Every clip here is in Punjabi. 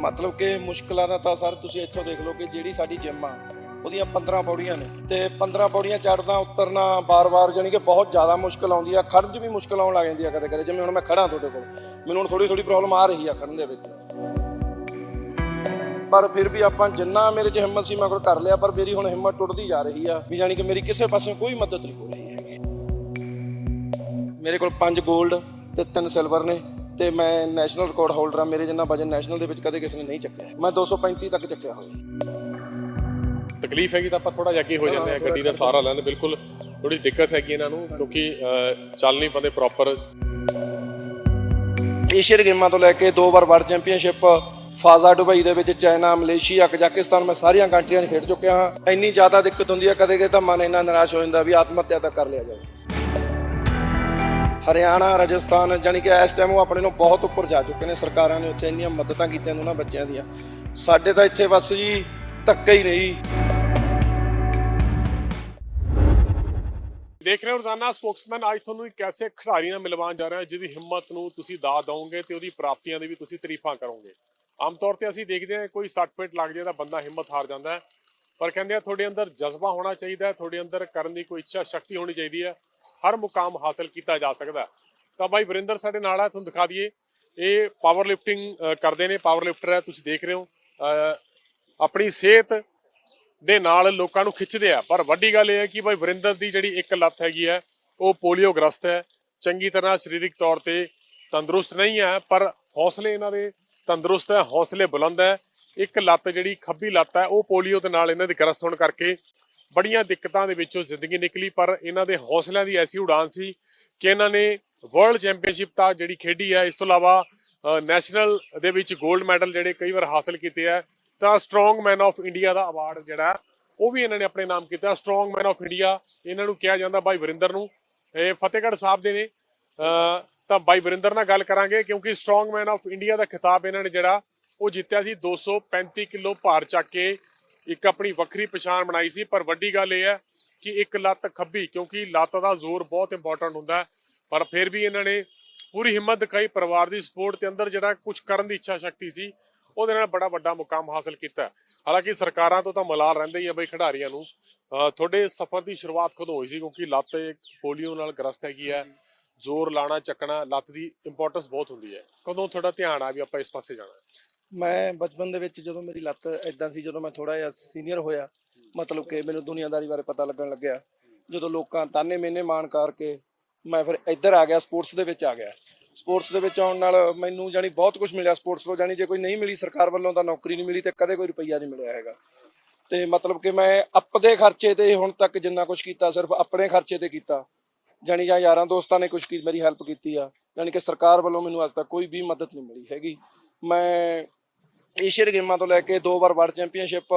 ਮਤਲਬ ਕਿ ਮੁਸ਼ਕਲਾਂ ਦਾ ਤਾਂ ਸਰ ਤੁਸੀਂ ਇੱਥੋਂ ਦੇਖ ਲਓ ਕਿ ਜਿਹੜੀ ਸਾਡੀ ਜਿਮ ਆ, ਉਹਦੀਆਂ 15 ਪੌੜੀਆਂ ਨੇ ਤੇ 15 ਪੌੜੀਆਂ ਚੜ੍ਹਦਾ ਉਤਰਨਾ ਬਾਰ-ਬਾਰ ਜਾਨੀ ਕਿ ਬਹੁਤ ਜ਼ਿਆਦਾ ਮੁਸ਼ਕਲ ਆਉਂਦੀ ਆ ਖੜਨ 'ਚ ਵੀ ਮੁਸ਼ਕਲ ਆਉਣ ਲੱਗ ਜਾਂਦੀ ਆ ਕਦੇ-ਕਦੇ, ਜਿਵੇਂ ਹੁਣ ਮੈਂ ਖੜਾ ਤੁਹਾਡੇ ਕੋਲ, ਮੈਨੂੰ ਹੁਣ ਥੋੜੀ ਥੋੜੀ ਪ੍ਰੋਬਲਮ ਆ ਰਹੀ ਆ ਖੜਨ ਦੇ ਵਿੱਚ। ਪਰ ਫਿਰ ਵੀ ਆਪਾਂ ਜਿੰਨਾ ਮੇਰੇ 'ਚ ਹਿੰਮਤ ਸੀ, ਮੈਂ ਕੋਲ ਕਰ ਲਿਆ, ਪਰ ਮੇਰੀ ਹੁਣ ਹਿੰਮਤ ਟੁੱਟਦੀ ਜਾ ਰਹੀ ਆ ਵੀ ਜਾਨੀ ਕਿ ਮੇਰੀ ਕਿਸੇ ਪਾਸੇ ਕੋਈ ਮਦਦ ਨਹੀਂ ਹੋ ਰਹੀ ਹੈਗੀ। ਮੇਰੇ ਕੋਲ 5 골ਡ ਤੇ 3 ਸਿਲਵਰ ਨੇ ਤੇ ਮੈਂ ਨੈਸ਼ਨਲ ਰਿਕਾਰਡ ਹੋਲਡਰ ਆ ਮੇਰੇ ਜਿੰਨਾ ਵਜਨ ਨੈਸ਼ਨਲ ਦੇ ਵਿੱਚ ਕਦੇ ਕਿਸੇ ਨੇ ਨਹੀਂ ਚੱਕਿਆ। ਮੈਂ 235 ਤੱਕ ਚੱਕਿਆ ਹੋਇਆ। ਤਕਲੀਫ ਹੈਗੀ ਤਾਂ ਆਪਾਂ ਥੋੜਾ ਜਿਹਾ ਅੱਗੇ ਹੋ ਜਾਂਦੇ ਆ ਗੱਡੀ ਦਾ ਸਹਾਰਾ ਲੈਣ। ਬਿਲਕੁਲ ਥੋੜੀ ਦਿੱਕਤ ਹੈਗੀ ਇਹਨਾਂ ਨੂੰ ਕਿਉਂਕਿ ਚੱਲ ਨਹੀਂ ਪਾਉਂਦੇ ਪ੍ਰੋਪਰ ਏਸ਼ੀਅਨ ਗੇਮਾਂ ਤੋਂ ਲੈ ਕੇ ਦੋ ਵਾਰ ਵਰਲਡ ਚੈਂਪੀਅਨਸ਼ਿਪ ਫਾਜ਼ਾ ਦੁਬਈ ਦੇ ਵਿੱਚ ਚਾਈਨਾ ਮਲੇਸ਼ੀਆ ਕਜ਼ਾਕਿਸਤਾਨ ਮੈਂ ਸਾਰੀਆਂ ਕੰਟਰੀਆਂ 'ਚ ਖੇਡ ਚੁੱਕਿਆ ਹਾਂ। ਇੰਨੀ ਜ਼ਿਆਦਾ ਦਿੱਕਤ ਹੁੰਦੀ ਹੈ ਕਦੇ ਕਦੇ ਤਾਂ ਮਨ ਇੰਨਾ ਨਿਰਾਸ਼ ਹੋ ਜਾਂਦਾ ਵੀ ਆਤਮ ਹੱਤਿਆ ਤਾਂ ਕਰ ਲਿਆ ਜਾਵੇ। ਹਰਿਆਣਾ, ਰਾਜਸਥਾਨ ਜਾਨੀ ਕਿ ਇਸ ਟਾਈਮ ਉਹ ਆਪਣੇ ਨੂੰ ਬਹੁਤ ਉੱਪਰ ਜਾ ਚੁੱਕੇ ਨੇ ਸਰਕਾਰਾਂ ਨੇ ਉੱਥੇ ਇੰਨੀਆਂ ਮਦਦਾਂ ਕੀਤੀਆਂ ਨੇ ਉਹਨਾਂ ਬੱਚਿਆਂ ਦੀਆਂ। ਸਾਡੇ ਤਾਂ ਇੱਥੇ ਬਸ ਜੀ ਧੱਕਾ ਹੀ ਨਹੀਂ ਦੇਖ ਰਹੇ ਹੋ ਰੋਜ਼ਾਨਾ ਸਪੋਕਸਮੈਨ, ਅੱਜ ਤੁਹਾਨੂੰ ਇੱਕ ਐਸੇ ਖਿਡਾਰੀ ਨਾਲ ਮਿਲਵਾਉਣ ਜਾ ਰਿਹਾ ਜਿਹਦੀ ਹਿੰਮਤ ਨੂੰ ਤੁਸੀਂ ਦਾਅ ਦਵੋਗੇ ਤੇ ਉਹਦੀ ਪ੍ਰਾਪਤੀਆਂ ਦੀ ਵੀ ਤੁਸੀਂ ਤਾਰੀਫਾਂ ਕਰੋਗੇ। ਆਮ ਤੌਰ ਤੇ ਅਸੀਂ ਦੇਖਦੇ ਹਾਂ ਕੋਈ ਸੱਟ ਪੇਟ ਲੱਗ ਜਾਏ ਤਾਂ ਬੰਦਾ ਹਿੰਮਤ ਹਾਰ ਜਾਂਦਾ ਹੈ। ਪਰ ਕਹਿੰਦੇ ਆ ਤੁਹਾਡੇ ਅੰਦਰ ਜਜ਼ਬਾ ਹੋਣਾ ਚਾਹੀਦਾ ਹੈ, ਤੁਹਾਡੇ ਅੰਦਰ ਕਰਨ ਦੀ ਕੋਈ ਇੱਛਾ, ਸ਼ਕਤੀ ਹੋਣੀ ਚਾਹੀਦੀ ਹੈ। ਹਰ ਮੁਕਾਮ ਹਾਸਲ ਕੀਤਾ ਜਾ ਸਕਦਾ ਤਾਂ ਬਾਈ ਵਰਿੰਦਰ ਸਾਡੇ ਨਾਲ ਹੈ ਤੁਹਾਨੂੰ ਦਿਖਾ ਦਈਏ। ਇਹ ਪਾਵਰ ਲਿਫਟਿੰਗ ਕਰਦੇ ਨੇ ਪਾਵਰ ਲਿਫਟਰ ਹੈ, ਤੁਸੀਂ ਦੇਖ ਰਹੇ ਹੋ। ਆਪਣੀ ਸਿਹਤ ਦੇ ਨਾਲ ਲੋਕਾਂ ਨੂੰ ਖਿੱਚਦੇ ਆ। ਪਰ ਵੱਡੀ ਗੱਲ ਇਹ ਹੈ ਕਿ ਬਾਈ ਵਰਿੰਦਰ ਦੀ ਜਿਹੜੀ ਇੱਕ ਲੱਤ ਹੈਗੀ ਹੈ, ਉਹ ਪੋਲੀਓ ਗ੍ਰਸਤ ਹੈ। ਚੰਗੀ ਤਰ੍ਹਾਂ ਸਰੀਰਕ ਤੌਰ ਤੇ ਤੰਦਰੁਸਤ ਨਹੀਂ ਹੈ, ਪਰ ਹੌਸਲੇ ਇਹਨਾਂ ਦੇ ਤੰਦਰੁਸਤ ਹੈ, ਹੌਸਲੇ ਬੁਲੰਦ ਹੈ। ਇੱਕ ਲੱਤ ਜਿਹੜੀ ਖੱਬੀ ਲੱਤ ਹੈ, ਉਹ ਪੋਲੀਓ ਦੇ ਨਾਲ ਇਹਨਾਂ ਦੀ ਗ੍ਰਸਤ ਹੋਣ ਕਰਕੇ ਬੜੀਆਂ ਦਿੱਕਤਾਂ ਦੇ ਵਿੱਚੋਂ ਜ਼ਿੰਦਗੀ ਨਿਕਲੀ, ਪਰ ਇਹਨਾਂ ਦੇ ਹੌਸਲਿਆਂ ਦੀ ਐਸੀ ਉਡਾਨ ਸੀ ਕਿ ਇਹਨਾਂ ਨੇ ਵਰਲਡ ਚੈਂਪੀਅਨਸ਼ਿਪ ਤਾਂ ਜਿਹੜੀ ਖੇਡੀ ਹੈ, ਇਸ ਤੋਂ ਇਲਾਵਾ ਨੈਸ਼ਨਲ ਦੇ ਵਿੱਚ 골ਡ ਮੈਡਲ ਜਿਹੜੇ ਕਈ ਵਾਰ ਹਾਸਲ ਕੀਤੇ ਹੈ ਤਾਂ ਸਟਰੋਂਗ ਮੈਨ ਆਫ ਇੰਡੀਆ ਦਾ ਅਵਾਰਡ ਜਿਹੜਾ, ਉਹ ਵੀ ਇਹਨਾਂ ਨੇ ਆਪਣੇ ਨਾਮ ਕੀਤਾ। ਸਟਰੋਂਗ ਮੈਨ ਆਫ ਇੰਡੀਆ ਇਹਨਾਂ ਨੂੰ ਕਿਹਾ ਜਾਂਦਾ ਬਾਈ ਵਰਿੰਦਰ ਨੂੰ। ਇਹ ਫਤਿਹਗੜ੍ਹ ਸਾਹਿਬ ਦੇ ਨੇ। ਤਾਂ ਬਾਈ ਵਰਿੰਦਰ ਨਾਲ ਗੱਲ ਕਰਾਂਗੇ, ਕਿਉਂਕਿ ਸਟਰੋਂਗ ਮੈਨ ਆਫ ਇੰਡੀਆ ਦਾ ਖਿਤਾਬ ਇਹਨਾਂ ਨੇ ਜਿਹੜਾ, ਉਹ ਜਿੱਤਿਆ ਸੀ 235 ਕਿਲੋ ਭਾਰ ਚੱਕ ਕੇ। ਇੱਕ ਆਪਣੀ ਵੱਖਰੀ ਪਛਾਣ ਬਣਾਈ ਸੀ, ਪਰ ਵੱਡੀ ਗੱਲ ਇਹ ਹੈ ਕਿ ਇੱਕ ਲੱਤ ਖੱਬੀ, ਕਿਉਂਕਿ ਲੱਤ ਦਾ ਜ਼ੋਰ ਬਹੁਤ ਇੰਪੋਰਟੈਂਟ ਹੁੰਦਾ ਪਰ ਫਿਰ ਵੀ ਇਹਨਾਂ ਨੇ ਪੂਰੀ ਹਿੰਮਤ ਦਿਖਾਈ ਪਰਿਵਾਰ ਦੀ ਸਪੋਰਟ ਤੇ ਅੰਦਰ ਜਿਹੜਾ ਕੁਝ ਕਰਨ ਦੀ ਇੱਛਾ ਸ਼ਕਤੀ ਸੀ, ਉਹਦੇ ਨਾਲ ਬੜਾ ਵੱਡਾ ਮੁਕਾਮ ਹਾਸਲ ਕੀਤਾ ਹਾਲਾਂਕਿ ਸਰਕਾਰਾਂ ਤੋਂ ਤਾਂ ਮਲਾਲ ਰਹਿੰਦੇ ਹੀ ਆ ਬਈ ਖਿਡਾਰੀਆਂ ਨੂੰ। ਅਹ ਤੁਹਾਡੇ ਸਫ਼ਰ ਦੀ ਸ਼ੁਰੂਆਤ ਕਦੋਂ ਹੋਈ ਸੀ? ਕਿਉਂਕਿ ਲੱਤ ਪੋਲੀਓ ਨਾਲ ਗ੍ਰਸਤ ਹੈਗੀ ਹੈ, ਜ਼ੋਰ ਲਾਣਾ, ਚੱਕਣਾ, ਲੱਤ ਦੀ ਇੰਪੋਰਟੈਂਸ ਬਹੁਤ ਹੁੰਦੀ ਹੈ। ਕਦੋਂ ਤੁਹਾਡਾ ਧਿਆਨ ਆ ਵੀ ਆਪਾਂ ਇਸ ਪਾਸੇ ਜਾਣਾ? ਮੈਂ ਬਚਪਨ ਦੇ ਵਿੱਚ ਜਦੋਂ ਮੇਰੀ ਲੱਤ ਐਦਾਂ ਸੀ, ਜਦੋਂ ਮੈਂ ਥੋੜਾ ਜਿਹਾ ਸੀਨੀਅਰ ਹੋਇਆ, ਮਤਲਬ ਕਿ ਮੈਨੂੰ ਦੁਨੀਆਦਾਰੀ ਬਾਰੇ ਪਤਾ ਲੱਗਣ ਲੱਗਿਆ। ਜਦੋਂ ਲੋਕਾਂ ਤਾਨੇ ਮੇਨੇ ਮਾਣ ਕਰਕੇ ਮੈਂ ਫਿਰ ਇੱਧਰ ਆ ਗਿਆ, ਸਪੋਰਟਸ ਦੇ ਵਿੱਚ ਆ ਗਿਆ। ਸਪੋਰਟਸ ਦੇ ਵਿੱਚ ਆਉਣ ਨਾਲ ਮੈਨੂੰ ਜਾਨੀ ਬਹੁਤ ਕੁਝ ਮਿਲਿਆ ਸਪੋਰਟਸ ਤੋਂ ਜਾਨੀ ਜੇ ਕੋਈ ਨਹੀਂ ਮਿਲੀ ਸਰਕਾਰ ਵੱਲੋਂ ਤਾਂ ਨੌਕਰੀ ਨਹੀਂ ਮਿਲੀ ਤੇ ਕਦੇ ਕੋਈ ਰੁਪਈਆ ਨਹੀਂ ਮਿਲਿਆ ਹੈਗਾ। ਤੇ ਮਤਲਬ ਕਿ ਮੈਂ ਆਪਦੇ ਖਰਚੇ ਤੇ ਹੁਣ ਤੱਕ ਜਿੰਨਾ ਕੁਝ ਕੀਤਾ, ਸਿਰਫ ਆਪਣੇ ਖਰਚੇ ਤੇ ਕੀਤਾ। ਜਾਨੀ ਜਾਂ ਯਾਰਾਂ ਦੋਸਤਾਂ ਨੇ ਕੁਝ ਕੀ, ਮੇਰੀ ਹੈਲਪ ਕੀਤੀ ਆ। ਜਾਨੀ ਕਿ ਸਰਕਾਰ ਵੱਲੋਂ ਮੈਨੂੰ ਅੱਜ ਤੱਕ ਕੋਈ ਵੀ ਮਦਦ ਨਹੀਂ ਮਿਲੀ ਹੈਗੀ। ਮੈਂ ਏਸ਼ੀਅਨ ਗੇਮਾਂ ਤੋਂ ਲੈ ਕੇ ਦੋ ਵਾਰ ਵਰਲਡ ਚੈਂਪੀਅਨਸ਼ਿਪ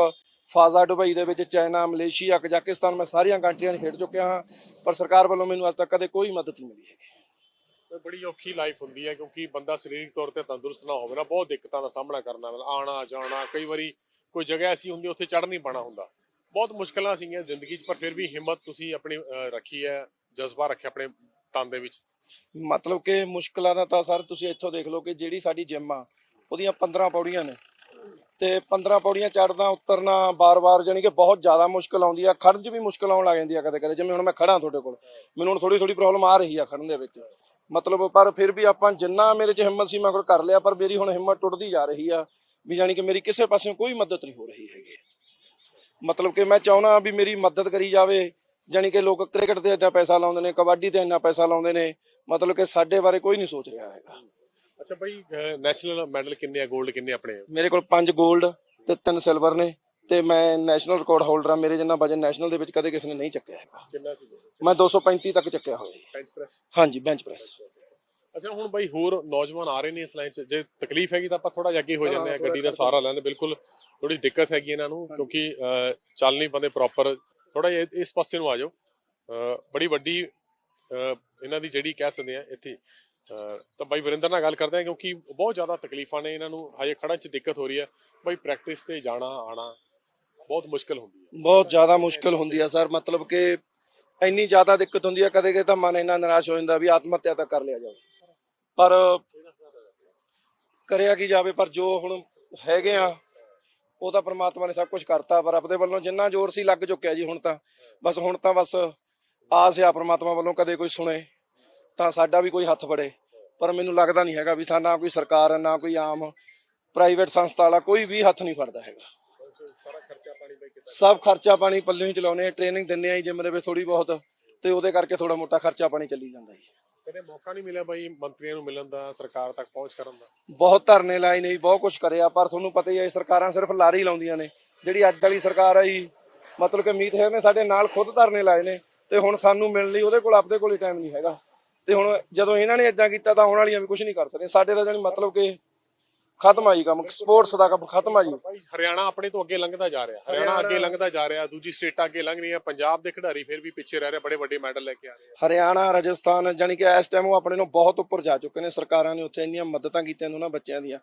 ਫਾਜ਼ਾ ਦੁਬਈ ਦੇ ਵਿੱਚ ਚਾਈਨਾ ਮਲੇਸ਼ੀਆ ਕਜ਼ਾਕਿਸਤਾਨ ਮੈਂ ਸਾਰੀਆਂ ਕੰਟਰੀਆਂ ਖੇਡ ਚੁੱਕਿਆ ਹਾਂ ਪਰ ਸਰਕਾਰ ਵੱਲੋਂ ਮੈਨੂੰ ਅੱਜ ਤੱਕ ਕਦੇ ਕੋਈ ਮਦਦ ਨਹੀਂ ਮਿਲੀ ਹੈਗੀ। ਬੜੀ ਔਖੀ ਲਾਈਫ ਹੁੰਦੀ ਹੈ ਕਿਉਂਕਿ ਬੰਦਾ ਸਰੀਰਕ ਤੌਰ ਤੇ ਤੰਦਰੁਸਤ ਨਾ ਹੋਵੇ ਨਾ ਬਹੁਤ ਦਿੱਕਤਾਂ ਦਾ ਸਾਹਮਣਾ ਕਰਨਾ ਪੈਂਦਾ ਆਣਾ ਜਾਣਾ ਕਈ ਵਾਰੀ ਕੋਈ ਜਗ੍ਹਾ ਐਸੀ ਹੁੰਦੀ ਉੱਥੇ ਚੜ੍ਹ ਨਹੀਂ ਪਾਣਾ ਹੁੰਦਾ। ਬਹੁਤ ਮੁਸ਼ਕਲਾਂ ਸੀਗੀਆਂ ਜ਼ਿੰਦਗੀ 'ਚ ਪਰ ਫਿਰ ਵੀ ਹਿੰਮਤ ਤੁਸੀਂ ਆਪਣੀ ਰੱਖੀ ਹੈ ਜਜ਼ਬਾ ਰੱਖਿਆ ਆਪਣੇ ਤਨ ਦੇ ਵਿੱਚ। ਮਤਲਬ ਕਿ ਮੁਸ਼ਕਲਾਂ ਦਾ ਤਾਂ ਸਰ ਤੁਸੀਂ ਇੱਥੋਂ ਦੇਖ ਲਓ ਕਿ ਜਿਹੜੀ ਸਾਡੀ ਜਿਮ ਆ ਉਹਦੀਆਂ 15 ਪੌੜੀਆਂ ਨੇ। ਤੇ 15 ਪੌੜੀਆਂ ਚੜ੍ਹਦਾ ਉਤਰਨਾ ਬਾਰ-ਬਾਰ ਜਾਨੀ ਕਿ ਬਹੁਤ ਜ਼ਿਆਦਾ ਮੁਸ਼ਕਲ ਆਉਂਦੀ ਆ। ਖੜਨ 'ਚ ਵੀ ਮੁਸ਼ਕਲ ਆਉਣ ਲੱਗ ਜਾਂਦੀ ਆ ਕਦੇ-ਕਦੇ ਜਿਵੇਂ ਹੁਣ ਮੈਂ ਖੜਾ ਤੁਹਾਡੇ ਕੋਲ, ਮੈਨੂੰ ਹੁਣ ਥੋੜੀ ਥੋੜੀ ਪ੍ਰੋਬਲਮ ਆ ਰਹੀ ਆ ਖੜਨ ਦੇ ਵਿੱਚ। ਮਤਲਬ ਪਰ ਫਿਰ ਵੀ ਆਪਾਂ ਜਿੰਨਾ ਮੇਰੇ 'ਚ ਹਿੰਮਤ ਸੀ ਮੈਂ ਕੋਲ ਕਰ ਲਿਆ, ਪਰ ਮੇਰੀ ਹੁਣ ਹਿੰਮਤ ਟੁੱਟਦੀ ਜਾ ਰਹੀ ਆ ਵੀ ਜਾਨੀ ਕਿ ਮੇਰੀ ਕਿਸੇ ਪਾਸਿਓਂ ਕੋਈ ਮਦਦ ਨਹੀਂ ਹੋ ਰਹੀ ਹੈਗੀ। ਮਤਲਬ ਕਿ ਮੈਂ ਚਾਹੁੰਦਾ ਵੀ ਮੇਰੀ ਮਦਦ ਕਰੀ ਜਾਵੇ। ਜਾਨੀ ਕਿ ਲੋਕ ਕ੍ਰਿਕਟ ਤੇ ਇੰਨਾ ਪੈਸਾ ਲਾਉਂਦੇ ਨੇ, ਕਬੱਡੀ ਤੇ ਇੰਨਾ ਪੈਸਾ ਲਾਉਂਦੇ ਨੇ। ਮਤਲਬ ਕਿ ਸਾਡੇ ਬਾਰੇ ਕੋਈ ਨਹੀਂ ਸੋਚ ਰਿਹਾ ਹੈਗਾ। ਅੱਛਾ ਭਾਈ ਨੈਸ਼ਨਲ ਮੈਡਲ ਕਿੰਨੇ ਆ 골ਡ ਕਿੰਨੇ ਆਪਣੇ? ਮੇਰੇ ਕੋਲ 5 골ਡ ਤੇ 3 ਸਿਲਵਰ ਨੇ ਤੇ ਮੈਂ ਨੈਸ਼ਨਲ ਰਿਕਾਰਡ ਹੋਲਡਰ ਆ। ਮੇਰੇ ਜਿੰਨਾ ਵਜਨ ਨੈਸ਼ਨਲ ਦੇ ਵਿੱਚ ਕਦੇ ਕਿਸੇ ਨੇ ਨਹੀਂ ਚੱਕਿਆ ਹੈਗਾ। ਕਿੰਨਾ ਸੀ ਮੈਂ 235 ਤੱਕ ਚੱਕਿਆ ਹੋਇਆ ਬੈਂਚ ਪ੍ਰੈਸ ਹਾਂਜੀ ਬੈਂਚ ਪ੍ਰੈਸ ਅੱਛਾ ਹੁਣ ਬਾਈ ਹੋਰ ਨੌਜਵਾਨ ਆ ਰਹੇ ਨੇ ਇਸ ਲਾਈਨ 'ਚ। ਜੇ ਤਕਲੀਫ ਹੈਗੀ ਤਾਂ ਆਪਾਂ ਥੋੜਾ ਅੱਗੇ ਹੋ ਜਾਂਦੇ ਆ ਗੱਡੀ ਦਾ ਸਹਾਰਾ ਲੈਣ। ਬਿਲਕੁਲ ਥੋੜੀ ਦਿੱਕਤ ਹੈਗੀ ਇਹਨਾਂ ਨੂੰ ਕਿਉਂਕਿ ਚੱਲ ਨਹੀਂ ਪਾਉਂਦੇ ਪ੍ਰੋਪਰ ਥੋੜਾ ਜਿਹਾ ਇਸ ਪਾਸੇ ਨੂੰ ਆ ਜਾਓ। ਬੜੀ ਵੱਡੀ ਇਹਨਾਂ ਦੀ ਜਿਹੜੀ ਕਹਿ ਸਕਦੇ ਆ ਇੱਥੇ ਤਾਂ ਬਾਈ ਵਰਿੰਦਰ ਨਾਲ ਗੱਲ ਕਰਦੇ ਆ ਕਿਉਂਕਿ ਬਹੁਤ ਜ਼ਿਆਦਾ ਤਕਲੀਫਾਂ ਨੇ ਇਹਨਾਂ ਨੂੰ ਹਜੇ ਖੜਨ 'ਚ ਦਿੱਕਤ ਹੋ ਰਹੀ ਹੈ। ਬਾਈ ਪ੍ਰੈਕਟਿਸ ਤੇ ਜਾਣਾ ਆਣਾ ਬਹੁਤ ਮੁਸ਼ਕਲ ਹੁੰਦੀ ਹੈ। ਬਹੁਤ ਜ਼ਿਆਦਾ ਮੁਸ਼ਕਲ ਹੁੰਦੀ ਹੈ ਸਰ, ਮਤਲਬ ਕਿ ਇੰਨੀ ਜ਼ਿਆਦਾ ਦਿੱਕਤ ਹੁੰਦੀ ਆ ਕਦੇ ਕਦੇ ਤਾਂ ਮਨ ਇੰਨਾ ਨਿਰਾਸ਼ ਹੋ ਜਾਂਦਾ ਵੀ ਆਤਮ ਹੱਤਿਆ ਤਾਂ ਕਰ ਲਿਆ ਜਾਵੇ। ਪਰ ਕਰਿਆ ਕੀ ਜਾਵੇ, ਪਰ ਜੋ ਹੁਣ ਹੈਗੇ ਆ, ਉਹ ਤਾਂ ਪ੍ਰਮਾਤਮਾ ਨੇ ਸਭ ਕੁਝ ਕਰਤਾ, ਪਰ ਆਪਦੇ ਵੱਲੋਂ ਜਿੰਨਾ ਜ਼ੋਰ ਸੀ ਲੱਗ ਚੁੱਕਿਆ ਜੀ ਹੁਣ ਤਾਂ। ਬਸ ਹੁਣ ਤਾਂ ਬਸ ਆਸ ਆ ਪ੍ਰਮਾਤਮਾ ਵੱਲੋਂ ਕਦੇ ਕੋਈ ਸੁਣੇ। ਤਾਂ ਸਾਡਾ ਵੀ ਕੋਈ ਹੱਥ ਫੜੇ। ਪਰ ਮੈਨੂੰ ਲੱਗਦਾ ਨਹੀਂ ਹੈਗਾ ਵੀ ਸਾ ਨਾ ਕੋਈ ਸਰਕਾਰ ਹੈ ਨਾ ਕੋਈ ਆਮ ਪ੍ਰਾਈਵੇਟ ਸੰਸਥਾ ਵਾਲਾ ਕੋਈ ਵੀ ਹੱਥ ਨਹੀਂ ਫੜਦਾ ਹੈਗਾ। ਸਭ ਖਰਚਾ ਪਾਣੀ ਪੱਲੇ ਹੀ ਚਲਾਉਨੇ ਟ੍ਰੇਨਿੰਗ ਦਿੰਨੇ ਆ ਜੀ ਜਿਮ ਦੇ ਵਿੱਚ ਥੋੜੀ ਬਹੁਤ ਤੇ ਉਹਦੇ ਕਰਕੇ ਥੋੜਾ ਮੋਟਾ ਖਰਚਾ ਪਾਣੀ ਚੱਲੀ ਜਾਂਦਾ ਜੀ। ਕਦੇ ਮੌਕਾ ਨਹੀਂ ਮਿਲਿਆ ਬਈ ਮੰਤਰੀਆਂ ਨੂੰ ਮਿਲਣ ਦਾ ਸਰਕਾਰ ਤੱਕ ਪਹੁੰਚ ਕਰਨ ਦਾ? ਬਹੁਤ ਧਰਨੇ ਲਾਏ ਨੇ ਜੀ ਬਹੁਤ ਕੁਝ ਕਰਿਆ ਪਰ ਤੁਹਾਨੂੰ ਪਤਾ ਹੀ ਹੈ ਸਰਕਾਰਾਂ ਸਿਰਫ ਲਾਰੀ ਲਾਉਂਦੀਆਂ ਨੇ। ਜਿਹੜੀ ਅੱਜ ਵਾਲੀ ਸਰਕਾਰ ਜੀ ਮਤਲਬ ਕਿ ਮੀਤ ਹੈ ਨੇ ਸਾਡੇ ਨਾਲ ਖੁਦ ਧਰਨੇ ਲਾਏ ਨੇ ਤੇ ਹੁਣ ਸਾਨੂੰ ਮਿਲਣ ਲਈ ਉਹਦੇ ਕੋਲ ਆਪਦੇ ਕੋਲ ਹੀ ਟਾਈਮ ਨਹੀਂ ਹੈਗਾ। ਤੇ ਹੁਣ ਜਦੋਂ ਇਹਨਾਂ ਨੇ ਇਦਾਂ ਕੀਤਾ ਤਾਂ ਆਉਣ ਵਾਲੀਆਂ ਵੀ ਕੁਝ ਨਹੀਂ ਕਰ ਸਕਦੇ। ਸਾਡੇ ਤਾਂ ਜਾਨੀ ਮਤਲਬ ਕਿ ਖਤਮ ਆ ਜੀ ਕੰਮ ਸਪੋਰਟਸ ਦਾ ਕੰਮ ਖਤਮ ਆ ਜੀ। ਹਰਿਆਣਾ ਆਪਣੇ ਤੋਂ ਅੱਗੇ ਲੰਘਦਾ ਜਾ ਰਿਹਾ। ਹਰਿਆਣਾ ਅੱਗੇ ਲੰਘਦਾ ਜਾ ਰਿਹਾ ਦੂਜੀ ਸਟੇਟਾਂ ਅੱਗੇ ਲੰਘ ਰਹੀਆਂ ਪੰਜਾਬ ਦੇ ਖਿਡਾਰੀ ਫਿਰ ਵੀ ਪਿੱਛੇ ਰਹਿ ਰਹੇ ਬੜੇ ਵੱਡੇ ਮੈਡਲ ਲੈ ਕੇ ਆ ਰਹੇ ਹਰਿਆਣਾ ਰਾਜਸਥਾਨ ਜਾਨੀ ਕਿ ਇਸ ਟਾਈਮ ਉਹ ਆਪਣੇ ਨੂੰ ਬਹੁਤ ਉੱਪਰ ਜਾ ਚੁੱਕੇ ਨੇ ਸਰਕਾਰਾਂ ਨੇ ਉੱਥੇ ਇੰਨੀਆਂ ਮਦਦਾਂ ਕੀਤੀਆਂ ਨੇ ਉਹਨਾਂ ਬੱਚਿਆਂ ਦੀਆਂ।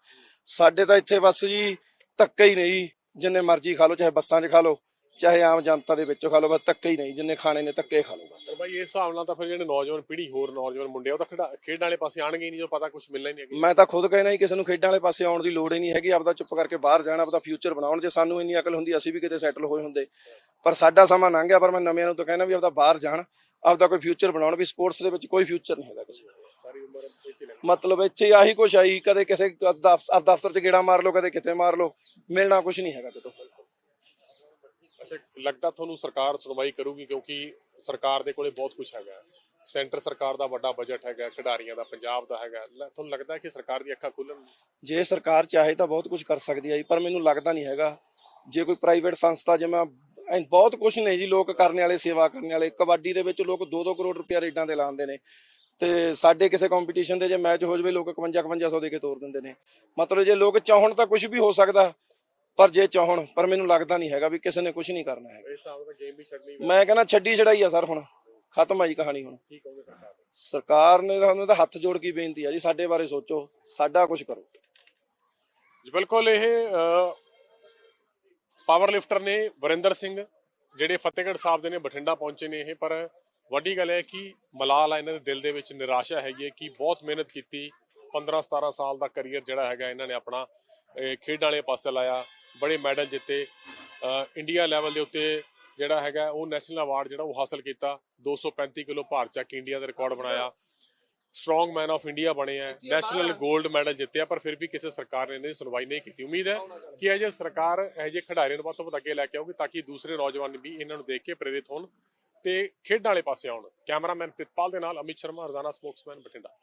ਸਾਡੇ ਤਾਂ ਇੱਥੇ ਬਸ ਜੀ ਧੱਕੇ ਹੀ ਨਹੀਂ ਜਿੰਨੇ ਮਰਜ਼ੀ ਖਾ ਲਓ ਚਾਹੇ ਬੱਸਾਂ 'ਚ ਖਾ ਲਓ। ਚਾਹੇ ਆਮ ਜਨਤਾ ਦੇ ਵਿੱਚੋਂ ਖਾ ਲਓ ਬਸ ਧੱਕੇ ਹੀ ਨਹੀਂ ਜਿੰਨੇ ਖਾਣੇ ਨੇ ਧੱਕੇ ਖਾ ਲਓ ਬਸ। ਭਾਈ ਇਸ ਹਿਸਾਬ ਨਾਲ ਤਾਂ ਫਿਰ ਜਿਹੜੇ ਨੌਜਵਾਨ ਪੀੜ੍ਹੀ ਹੋਰ ਨੌਜਵਾਨ ਮੁੰਡੇ ਆ, ਉਹ ਤਾਂ ਖੇਡਾਂ ਖੇਡਾਂ ਵਾਲੇ ਪਾਸੇ ਆਣਗੇ ਹੀ ਨਹੀਂ ਜੋ ਪਤਾ ਕੁਝ ਮਿਲਣਾ ਹੀ ਨਹੀਂ ਅੱਗੇ। ਮੈਂ ਤਾਂ ਖੁਦ ਕਹਿਣਾ ਹੀ ਕਿਸੇ ਨੂੰ ਖੇਡਾਂ ਵਾਲੇ ਪਾਸੇ ਆਉਣ ਦੀ ਲੋੜ ਹੀ ਨਹੀਂ ਹੈਗੀ ਆਪਦਾ ਚੁੱਪ ਕਰਕੇ ਬਾਹਰ ਜਾਣਾ ਆਪਦਾ ਫਿਊਚਰ ਬਣਾਉਣ। ਜੇ ਸਾਨੂੰ ਇੰਨੀ ਅਕਲ ਹੁੰਦੀ ਅਸੀਂ ਵੀ ਕਿਤੇ ਸੈਟਲ ਹੋਏ ਹੁੰਦੇ। ਪਰ ਸਾਡਾ ਸਮਾਂ ਲੰਘ ਗਿਆ ਪਰ ਮੈਂ ਨਵਿਆਂ ਨੂੰ ਤਾਂ ਕਹਿਣਾ ਵੀ ਆਪਦਾ ਬਾਹਰ ਜਾਣ ਆਪਦਾ ਕੋਈ ਫਿਊਚਰ ਬਣਾਉਣ ਵੀ ਸਪੋਰਟਸ ਦੇ ਵਿੱਚ ਕੋਈ ਫਿਊਚਰ ਨਹੀਂ ਹੈਗਾ ਕਿਸੇ ਦਾ। ਸਾਰੀ ਉਮਰ ਇੱਥੇ ਲੱਗ ਮਤਲਬ ਇੱਥੇ ਆਹੀ ਕੁਛ ਆਈ ਕਦੇ ਕਿਸੇ ਦਫ਼- ਦਫ਼ਤਰ 'ਚ ਗੇੜਾ ਮਾਰ ਲਓ ਕਦੇ ਕਿਤੇ ਮਾਰ ਲਓ ਮਿਲਣਾ ਕੁਛ ਨਹੀਂ ਹੈਗਾ ਕਿਤੋਂ ਅੱਛਾ, ਲੱਗਦਾ ਤੁਹਾਨੂੰ ਸਰਕਾਰ ਸੁਣਵਾਈ ਕਰੂਗੀ ਕਿਉਂਕਿ ਸਰਕਾਰ ਦੇ ਕੋਲੇ ਬਹੁਤ ਕੁਝ ਹੈਗਾ। ਸੈਂਟਰ ਸਰਕਾਰ ਦਾ ਵੱਡਾ ਬਜਟ ਹੈਗਾ, ਖਿਡਾਰੀਆਂ ਦਾ, ਪੰਜਾਬ ਦਾ ਹੈਗਾ। ਤੁਹਾਨੂੰ ਲੱਗਦਾ ਕਿ ਸਰਕਾਰ ਦੀ ਅੱਖਾਂ ਖੁੱਲਣ ਜੇ ਸਰਕਾਰ ਚਾਹੇ ਤਾਂ ਬਹੁਤ ਕੁਝ ਕਰ ਸਕਦੀ ਹੈ ਪਰ ਮੈਨੂੰ ਲੱਗਦਾ ਨਹੀਂ ਹੈਗਾ। ਜੇ ਕੋਈ ਪ੍ਰਾਈਵੇਟ ਸੰਸਥਾ, ਜਿਵੇਂ ਬਹੁਤ ਕੁਝ ਨੇ ਜੀ ਲੋਕ ਕਰਨ ਵਾਲੇ, ਸੇਵਾ ਕਰਨ ਵਾਲੇ। ਕਬੱਡੀ ਦੇ ਵਿੱਚ ਲੋਕ 2-2 ਕਰੋੜ ਰੁਪਇਆ ਰੇਡਾਂ ਦੇ ਲਾਉਂਦੇ ਨੇ। ਤੇ ਸਾਡੇ ਕਿਸੇ ਕੰਪੀਟੀਸ਼ਨ ਦੇ ਜੇ ਮੈਚ ਹੋ ਜਵੇ, ਲੋਕ 51-5500 ਦੇ ਕੇ ਤੋਰ ਦਿੰਦੇ ਨੇ। ਮਤਲਬ ਜੇ ਲੋਕ ਚਾਹਣ ਤਾਂ ਕੁਝ ਵੀ ਹੋ ਸਕਦਾ। ਪਰ ਜੇ ਚਾਹਣ ਪਰ ਮੈਨੂੰ ਲੱਗਦਾ ਨਹੀਂ ਹੈਗਾ ਵੀ ਕਿਸੇ ਨੇ ਕੁਝ ਨਹੀਂ ਕਰਨਾ ਹੈਗਾ। ਮੈਂ ਕਹਿੰਦਾ ਛੱਡੀ ਛੜਾਈ ਆ ਸਰ ਹੁਣ ਖਤਮ ਆ ਜੀ ਕਹਾਣੀ ਹੁਣ। ਸਰਕਾਰ ਨੂੰ? ਸਰਕਾਰ ਨੇ ਤਾਂ ਹੱਥ ਜੋੜ ਕੇ ਬੇਨਤੀ ਆ ਜੀ ਸਾਡੇ ਬਾਰੇ ਸੋਚੋ ਸਾਡਾ ਕੁਝ ਕਰੋ। ਜੀ ਬਿਲਕੁਲ ਇਹ ਪਾਵਰ ਲਿਫਟਰ ਨੇ ਵਰਿੰਦਰ ਸਿੰਘ ਜਿਹੜੇ ਫਤਿਹਗੜ੍ਹ ਸਾਹਿਬ ਦੇ ਨੇ ਬਠਿੰਡਾ ਪਹੁੰਚੇ ਨੇ ਇਹ ਪਰ ਵੱਡੀ ਗੱਲ ਹੈ ਕਿ ਮਲਾਲ ਆ ਇਹਨਾਂ ਦੇ ਦਿਲ ਦੇ ਵਿੱਚ ਨਿਰਾਸ਼ਾ ਹੈਗੀ ਹੈ ਕਿ ਬਹੁਤ ਮਿਹਨਤ ਕੀਤੀ 15 17 ਸਾਲ ਦਾ ਕੈਰੀਅਰ ਜਿਹੜਾ ਹੈਗਾ ਇਹਨਾਂ ਨੇ ਆਪਣਾ ਖੇਡ ਵਾਲੇ ਪਾਸੇ ਲਾਇਆ। ਬੜੇ ਮੈਡਲ ਜਿੱਤੇ। ਇੰਡੀਆ ਲੈਵਲ ਦੇ ਉੱਤੇ ਜਿਹੜਾ ਹੈਗਾ, ਉਹ ਨੈਸ਼ਨਲ ਅਵਾਰਡ ਜਿਹੜਾ ਉਹ ਹਾਸਲ ਕੀਤਾ। 235 ਕਿਲੋ ਭਾਰ ਚੱਕ ਇੰਡੀਆ ਦਾ ਰਿਕਾਰਡ ਬਣਾਇਆ। ਸਟਰੋਂਗ ਮੈਨ ਆਫ ਇੰਡੀਆ ਬਣੇ ਆ। ਨੈਸ਼ਨਲ 골ਡ ਮੈਡਲ ਜਿੱਤਿਆ, ਪਰ ਫਿਰ ਵੀ ਕਿਸੇ ਸਰਕਾਰ ਨੇ ਇਹਨਾਂ ਦੀ ਸੁਣਵਾਈ ਨਹੀਂ ਕੀਤੀ। ਉਮੀਦ ਹੈ ਕਿ ਇਹ ਜੇ ਸਰਕਾਰ, ਇਹ ਜੇ ਖਿਡਾਰੀਆਂ ਨੂੰ ਵੱਧ ਤੋਂ ਵੱਧ ਅੱਗੇ ਲੈ ਕੇ ਆਉਗੀ ਤਾਂ ਕਿ ਦੂਸਰੇ ਨੌਜਵਾਨ ਵੀ ਇਹਨਾਂ ਨੂੰ ਦੇਖ ਕੇ ਪ੍ਰੇਰਿਤ ਹੋਣ ਤੇ ਖੇਡਾਂ ਵਾਲੇ ਪਾਸੇ ਆਉਣ। ਕੈਮਰਾਮੈਨ ਪ੍ਰਿਤਪਾਲ ਦੇ ਨਾਲ ਅਮਿਤ ਸ਼ਰਮਾ, ਰਜ਼ਾਨਾ ਸਪੋਕਸਮੈਨ ਬਠਿੰਡਾ।